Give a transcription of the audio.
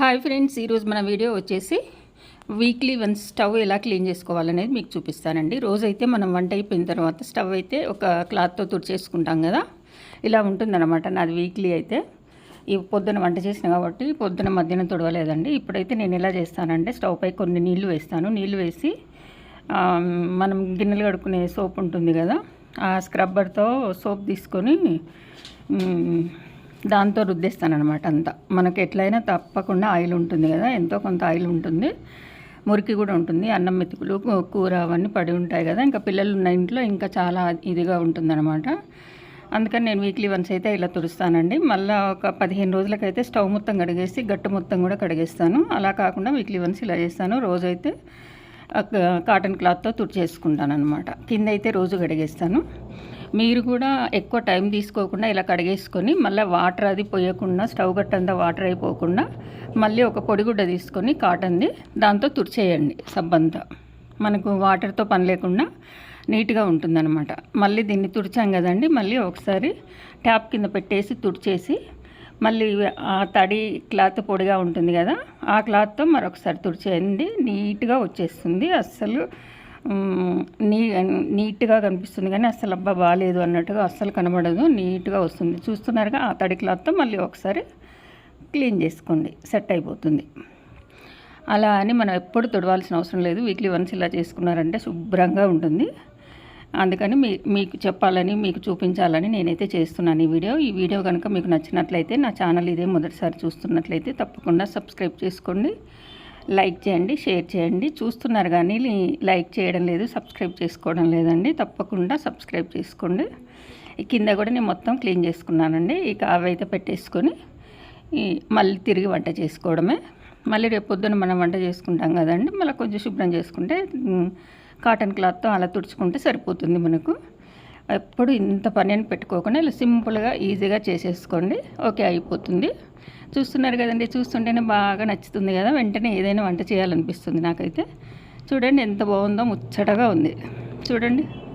Hi friends ఈరోజు మన video వచ్చేసి వీక్లీ వన్స్ స్టవ్ ఎలా క్లీన్ చేసుకోవాలనేది మీకు చూపిస్తానండి. రోజైతే మనం వంట అయిపోయిన తర్వాత స్టవ్ అయితే ఒక క్లాత్తో తుడిచేసుకుంటాం కదా ఇలా ఉంటుందన్నమాట. నాది వీక్లీ అయితే. ఈ పొద్దున వంట చేసిన కాబట్టి పొద్దున మధ్యాహ్నం తుడవలేదండి. ఇప్పుడైతే నేను ఎలా చేస్తానంటే స్టవ్ పై కొన్ని నీళ్ళు వేస్తాను. నీళ్ళు వేసి మనం గిన్నెలు కడుక్కునే సోప్ ఉంటుంది కదా ఆ స్క్రబ్బర్తో సోప్ తీసుకొని దాంతో రుద్దేస్తాను అనమాట అంతా. మనకి ఎట్లయినా తప్పకుండా ఆయిల్ ఉంటుంది కదా ఎంతో కొంత ఆయిల్ ఉంటుంది. మురికి కూడా ఉంటుంది అన్నం మెతుకులు కూర అవన్నీ పడి ఉంటాయి కదా. ఇంకా పిల్లలు ఉన్న ఇంట్లో ఇంకా చాలా ఇదిగా ఉంటుందన్నమాట. అందుకని నేను వీక్లీ వన్స్ అయితే ఇలా తుడుస్తానండి. మళ్ళీ ఒక పదిహేను రోజులకైతే స్టవ్ మొత్తం కడిగేసి గట్టు మొత్తం కూడా కడిగేస్తాను. అలా కాకుండా వీక్లీ వన్స్ ఇలా చేస్తాను. రోజైతే కాటన్ క్లాత్తో తుడిచేసుకుంటాను అనమాట కింద అయితే రోజు కడిగేస్తాను. మీరు కూడా ఎక్కువ టైం తీసుకోకుండా ఇలా కడిగేసుకొని మళ్ళీ వాటర్ అది పోయకుండా స్టవ్ గట్టంతా వాటర్ అయిపోకుండా మళ్ళీ ఒక పొడిగుడ్డ తీసుకొని కాటన్ది దాంతో తుడిచేయండి సబ్బంతా. మనకు వాటర్తో పని లేకుండా నీట్గా ఉంటుందన్నమాట. మళ్ళీ దీన్ని తుడిచాం కదండి మళ్ళీ ఒకసారి ట్యాప్ కింద పెట్టేసి తుడిచేసి మళ్ళీ ఆ తడి క్లాత్ పొడిగా ఉంటుంది కదా ఆ క్లాత్తో మరొకసారి తుడిచేయండి. నీట్గా వచ్చేస్తుంది. అస్సలు నీ నీట్గా కనిపిస్తుంది కానీ అస్సలు అబ్బా బాగాలేదు అన్నట్టుగా అస్సలు కనబడదు. నీట్గా వస్తుంది. చూస్తున్నారుగా ఆ తడి క్లాత్తో మళ్ళీ ఒకసారి క్లీన్ చేసుకోండి. సెట్ అయిపోతుంది. అలా అని మనం ఎప్పుడు తుడవాల్సిన అవసరం లేదు. వీక్లీ వన్స్ ఇలా చేసుకున్నారంటే శుభ్రంగా ఉంటుంది. అందుకని మీ మీకు చెప్పాలని మీకు చూపించాలని నేనైతే చేస్తున్నాను ఈ వీడియో. ఈ వీడియో కనుక మీకు నచ్చినట్లయితే నా ఛానల్ ఇదే మొదటిసారి చూస్తున్నట్లయితే తప్పకుండా సబ్స్క్రైబ్ చేసుకోండి. లైక్ చేయండి షేర్ చేయండి. చూస్తున్నారు కానీ లైక్ చేయడం లేదు సబ్స్క్రైబ్ చేసుకోవడం లేదండి. తప్పకుండా సబ్స్క్రైబ్ చేసుకోండి. కింద కూడా నేను మొత్తం క్లీన్ చేసుకున్నానండి. ఇక అవైతే పెట్టేసుకొని మళ్ళీ తిరిగి వంట చేసుకోవడమే. మళ్ళీ రేపు పొద్దున మనం వంట చేసుకుంటాం కదండి. మళ్ళీ కొంచెం శుభ్రం చేసుకుంటే కాటన్ క్లాత్తో అలా తుడుచుకుంటే సరిపోతుంది మనకు. ఎప్పుడు ఇంత పని అని పెట్టుకోకుండా ఇలా సింపుల్గా ఈజీగా చేసేసుకోండి. ఓకే అయిపోతుంది. చూస్తున్నారు కదండి చూస్తుంటేనే బాగా నచ్చుతుంది కదా. వెంటనే ఏదైనా వంట చేయాలనిపిస్తుంది నాకైతే. చూడండి ఎంత బాగుందో ముచ్చటగా ఉంది. చూడండి.